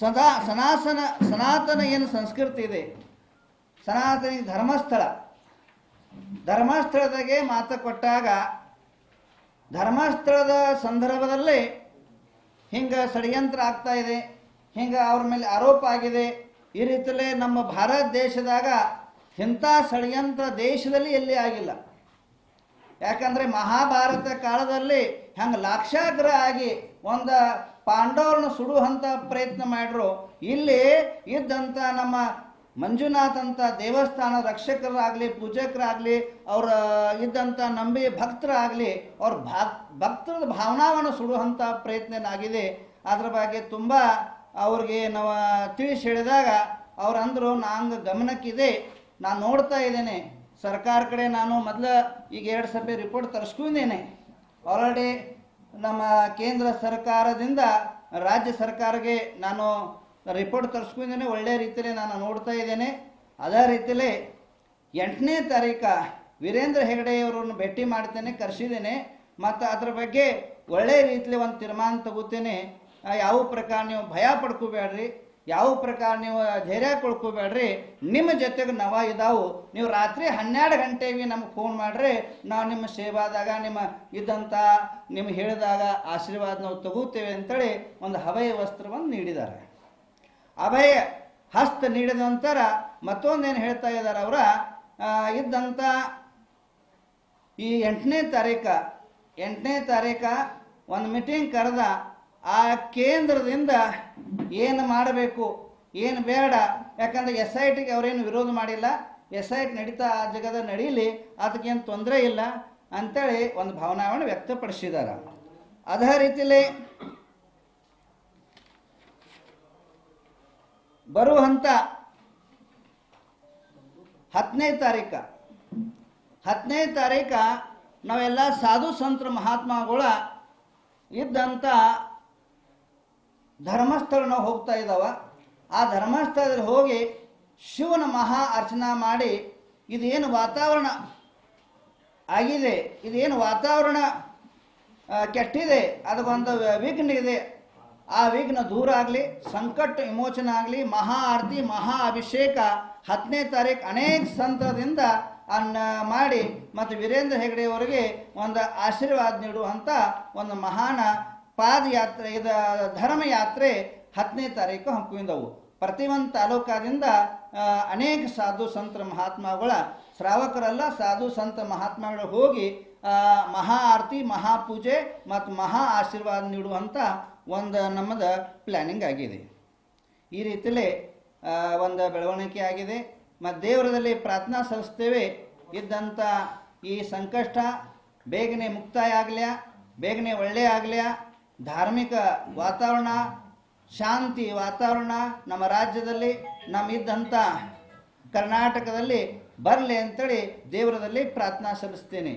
ಸದಾ ಸನಾತನ ಸನಾತನ ಏನು ಸಂಸ್ಕೃತಿ ಇದೆ? ಸನಾತನ ಧರ್ಮಸ್ಥಳ. ಧರ್ಮಸ್ಥಳದಾಗೆ ಮಾತು ಕೊಟ್ಟಾಗ ಧರ್ಮಸ್ಥಳದ ಸಂದರ್ಭದಲ್ಲಿ ಹಿಂಗೆ ಷಡ್ಯಂತ್ರ ಆಗ್ತಾ ಇದೆ, ಹಿಂಗೆ ಅವ್ರ ಮೇಲೆ ಆರೋಪ ಆಗಿದೆ. ಈ ರೀತಿಯಲ್ಲೇ ನಮ್ಮ ಭಾರತ ದೇಶದಾಗ ಇಂಥ ಷಡ್ಯಂತ್ರ ದೇಶದಲ್ಲಿ ಎಲ್ಲಿ ಆಗಿಲ್ಲ. ಯಾಕಂದ್ರೆ ಮಹಾಭಾರತ ಕಾಲದಲ್ಲಿ ಹಂಗೆ ಲಾಕ್ಷಾಗ್ರ ಆಗಿ ಒಂದು ಪಾಂಡವರನ್ನ ಸುಡುವಂಥ ಪ್ರಯತ್ನ ಮಾಡ್ರು. ಇಲ್ಲಿ ಇದ್ದಂಥ ನಮ್ಮ ಮಂಜುನಾಥ್ ಅಂತ ದೇವಸ್ಥಾನ ರಕ್ಷಕರಾಗಲಿ, ಪೂಜಕರಾಗಲಿ, ಅವರ ಇದ್ದಂಥ ನಂಬಿ ಭಕ್ತರಾಗಲಿ, ಅವ್ರ ಭಕ್ ಭಕ್ತರ ಭಾವನಾವನ್ನು ಸುಡುವಂಥ ಪ್ರಯತ್ನ ಆಗಿದೆ ಅದ್ರ ಬಗ್ಗೆ ತುಂಬ ಅವ್ರಿಗೆ ನಾವು ತಿಳಿಸಿ ಹೇಳಿದಾಗ ಅವ್ರು ಅಂದರು ನಂಗೆ ಗಮನಕ್ಕಿದೆ. ನಾನು ನೋಡ್ತಾ ಇದ್ದೇನೆ. ಸರ್ಕಾರ ಕಡೆ ನಾನು ಮೊದಲ ಈಗ ಎರಡು ಸಭೆ ರಿಪೋರ್ಟ್ ತರಿಸ್ಕೊಂಡಿದ್ದೇನೆ. ಆಲ್ರೆಡಿ ನಮ್ಮ ಕೇಂದ್ರ ಸರ್ಕಾರದಿಂದ ರಾಜ್ಯ ಸರ್ಕಾರಕ್ಕೆ ನಾನು ರಿಪೋರ್ಟ್ ತರಿಸ್ಕೊಂಡಿದ್ದೇನೆ. ಒಳ್ಳೆಯ ರೀತಿಯಲ್ಲಿ ನಾನು ನೋಡ್ತಾ ಇದ್ದೇನೆ. ಅದೇ ರೀತಿಯಲ್ಲಿ ಎಂಟನೇ ತಾರೀಕ ವೀರೇಂದ್ರ ಹೆಗಡೆಯವರನ್ನು ಭೇಟಿ ಮಾಡ್ತೇನೆ, ಕರೆಸಿದ್ದೇನೆ. ಮತ್ತು ಅದ್ರ ಬಗ್ಗೆ ಒಳ್ಳೆಯ ರೀತಿಯಲ್ಲಿ ಒಂದು ತೀರ್ಮಾನ ತಗೋತೇನೆ. ಯಾವ ಪ್ರಕಾರ ನೀವು ಭಯ ಪಡ್ಕೋಬೇಡ್ರಿ. ಯಾವ ಪ್ರಕಾರ ನೀವು ಧೈರ್ಯ ಕೊಳ್ಕೋಬೇಡ್ರಿ, ನಿಮ್ಮ ಜೊತೆಗೆ ನವ ಇದಾವು. ನೀವು ರಾತ್ರಿ ಹನ್ನೆರಡು ಗಂಟೆಗೆ ನಮ್ಗೆ ಫೋನ್ ಮಾಡ್ರಿ, ನಾವು ನಿಮ್ಮ ಸೇವಾದಾಗ, ನಿಮ್ಮ ಇದ್ದಂಥ ನಿಮ್ಗೆ ಹೇಳಿದಾಗ ಆಶೀರ್ವಾದ ನಾವು ತಗೋತೇವೆ ಅಂತೇಳಿ ಒಂದು ಹವಯ ವಸ್ತ್ರವನ್ನು ನೀಡಿದ್ದಾರೆ. ಅಭಯ ಹಸ್ತ ನೀಡಿದ ನಂತರ ಮತ್ತೊಂದೇನು ಹೇಳ್ತಾ ಇದ್ದಾರೆ ಅವರ? ಇದ್ದಂಥ ಈ ಎಂಟನೇ ತಾರೀಕ ಎಂಟನೇ ತಾರೀಕ ಒಂದು ಮೀಟಿಂಗ್ ಕರೆದ ಆ ಕೇಂದ್ರದಿಂದ ಏನು ಮಾಡಬೇಕು, ಏನು ಬೇಡ. ಯಾಕಂದ್ರೆ ಎಸ್ ಐ ಟಿಗೆ ಅವರೇನು ವಿರೋಧ ಮಾಡಿಲ್ಲ. ಎಸ್ ಐ ಟಿ ನಡೀತಾ ಆ ಜಗದ ನಡೀಲಿ ಅದಕ್ಕೇನು ತೊಂದರೆ ಇಲ್ಲ ಅಂತೇಳಿ ಒಂದು ಭಾವನಾವನ್ನು ವ್ಯಕ್ತಪಡಿಸಿದ್ದಾರೆ. ಅದೇ ರೀತಿಯಲ್ಲಿ ಬರುವಂಥ ಹತ್ತನೇ ತಾರೀಕ ಹತ್ತನೇ ತಾರೀಕ ನಾವೆಲ್ಲ ಸಾಧು ಸಂತರ ಮಹಾತ್ಮಗಳ ಇದ್ದಂಥ ಧರ್ಮಸ್ಥಳ ನಾವು ಹೋಗ್ತಾ ಇದ್ದಾವ. ಆ ಧರ್ಮಸ್ಥಳದಲ್ಲಿ ಹೋಗಿ ಶಿವನ ಮಹಾ ಅರ್ಚನಾ ಮಾಡಿ ಇದೇನು ವಾತಾವರಣ ಆಗಿದೆ, ಇದೇನು ವಾತಾವರಣ ಕೆಟ್ಟಿದೆ ಅದಕ್ಕೊಂದು ವಿಘ್ನ ಇದೆ. ಆ ವಿಘ್ನ ದೂರ ಆಗಲಿ, ಸಂಕಟ ವಿಮೋಚನ ಆಗಲಿ, ಮಹಾ ಆರತಿ, ಮಹಾ ಅಭಿಷೇಕ, ಹತ್ತನೇ ತಾರೀಕು ಅನೇಕ ಸಂತದಿಂದ ಅನ್ನ ಮಾಡಿ ಮತ್ತು ವೀರೇಂದ್ರ ಹೆಗಡೆಯವರಿಗೆ ಒಂದು ಆಶೀರ್ವಾದ ನೀಡುವಂಥ ಒಂದು ಮಹಾನ ಪಾದಯಾತ್ರೆ, ಇದ ಧರ್ಮಯಾತ್ರೆ ಹತ್ತನೇ ತಾರೀಕು ಹಮ್ಮಿಕೊಂಡವು ಪ್ರತಿಯೊಂದು ತಾಲೂಕಾದಿಂದ ಅನೇಕ ಸಾಧು ಸಂತ ಮಹಾತ್ಮಗಳ, ಶ್ರಾವಕರೆಲ್ಲ ಸಾಧು ಸಂತ ಮಹಾತ್ಮಗಳು ಹೋಗಿ ಮಹಾ ಆರತಿ ಮಹಾಪೂಜೆ ಮತ್ತು ಮಹಾ ಆಶೀರ್ವಾದ ನೀಡುವಂಥ ಒಂದು ನಮ್ಮದ ಪ್ಲ್ಯಾನಿಂಗ್ ಆಗಿದೆ. ಈ ರೀತಿಯಲ್ಲಿ ಒಂದು ಬೆಳವಣಿಗೆ ಆಗಿದೆ. ಮತ್ತು ದೇವರದಲ್ಲಿ ಪ್ರಾರ್ಥನಾ ಸಲ್ಲಿಸ್ತೇವೆ. ಇದ್ದಂಥ ಈ ಸಂಕಷ್ಟ ಬೇಗನೆ ಮುಕ್ತಾಯ ಆಗಲಿ ಬೇಗನೆ ಒಳ್ಳೆಯ ಆಗಲ್ಯಾ? ಧಾರ್ಮಿಕ ವಾತಾವರಣ ಶಾಂತಿ ವಾತಾವರಣ ನಮ್ಮ ರಾಜ್ಯದಲ್ಲಿ ನಮ್ಮಿದ್ದಂಥ ಕರ್ನಾಟಕದಲ್ಲಿ ಬರಲಿ ಅಂತೇಳಿ ದೇವರದಲ್ಲಿ ಪ್ರಾರ್ಥನಾ ಸಲ್ಲಿಸ್ತೇನೆ.